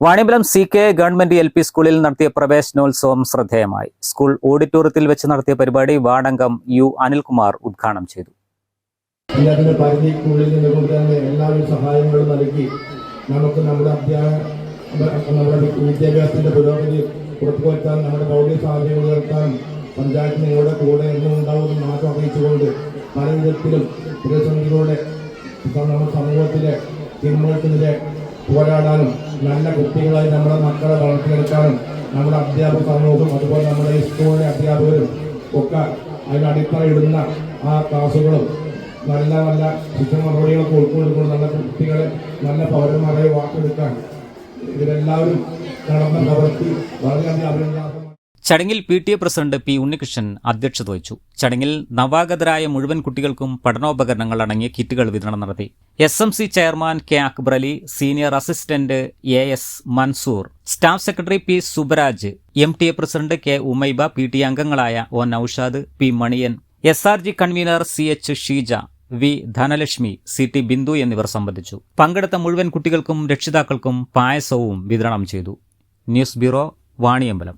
Vaniyambalam C K government L P സ്കൂളിൽ നടത്തിയ പ്രവേശനോത്സവം ശ്രദ്ധേയമായി. സ്കൂൾ ഓഡിറ്റോറിയത്തിൽ വെച്ച് നടത്തിയ പരിപാടി വാർഡംഗം യു അനിൽകുമാർ ഉദ്ഘാടനം ചെയ്തു. സഹായങ്ങളും നൽകി നമുക്ക് നമ്മുടെ നമ്മുടെ വിദ്യാഭ്യാസത്തിന്റെ നമ്മുടെ കൂടെ അറിയിച്ചുകൊണ്ട് പ്രതിസന്ധികളുടെ നമ്മുടെ സമൂഹത്തിലെ തിന്മകൾക്കെതിരെ പോരാടാനും നല്ല കുട്ടികളായി നമ്മുടെ മക്കളെ വളർത്തിയെടുക്കാനും നമ്മുടെ അധ്യാപക സമൂഹം അതുപോലെ നമ്മുടെ സ്കൂളിലെ അധ്യാപകരും ഒക്കെ അതിന് അടിത്തറയിടുന്ന ആ ക്ലാസ്സുകളും നല്ല നല്ല ശിക്ഷണ നടപടികളൊക്കെ ഉൾക്കൊള്ളിക്കൊണ്ട് നല്ല കുട്ടികളെ നല്ല പൗരന്മാരെ വാക്കെടുക്കാൻ ഇവരെല്ലാവരും നടന്ന പ്രവൃത്തി വളരെയധികം അഭിനന്ദാസം ചടങ്ങിൽ P T A president P Unnikrishnan അധ്യക്ഷത വഹിച്ചു. ചടങ്ങിൽ നവാഗതരായ മുഴുവൻ കുട്ടികൾക്കും പഠനോപകരണങ്ങൾ അടങ്ങിയ കിറ്റുകൾ വിതരണം നടത്തി. S M C chairman K Akbar Ali senior assistant A S Mansoor staff secretary P Subaraj M T A president K Umaiba P T അംഗങ്ങളായ O Naushad P Maniyan S R G convener C H Sheeja V Dhanalakshmi C T Bindu എന്നിവർ സംബന്ധിച്ചു. പങ്കെടുത്ത മുഴുവൻ കുട്ടികൾക്കും രക്ഷിതാക്കൾക്കും പായസവും വിതരണം ചെയ്തു. News bureau Vaniyambalam.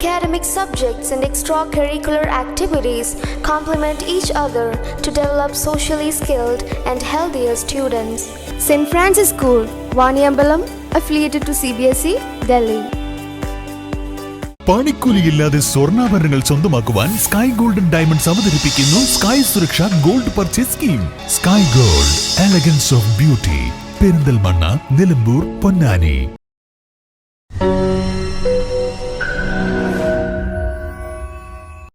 Academic subjects and extracurricular activities complement each other to develop socially skilled and healthier students. St. Francis School, Vaniambalam, affiliated to CBSE, Delhi. പണിക്കൂലിയില്ലാതെ സ്വർണാഭരണങ്ങൾ സ്വന്തമാക്കുവാൻ സ്കൈ ഗോൾഡൻ ഡയമണ്ട്സ് അവതരിപ്പിക്കുന്നു sky Suraksha gold purchase scheme sky gold elegance of beauty Perinthalmanna Nilambur Ponnani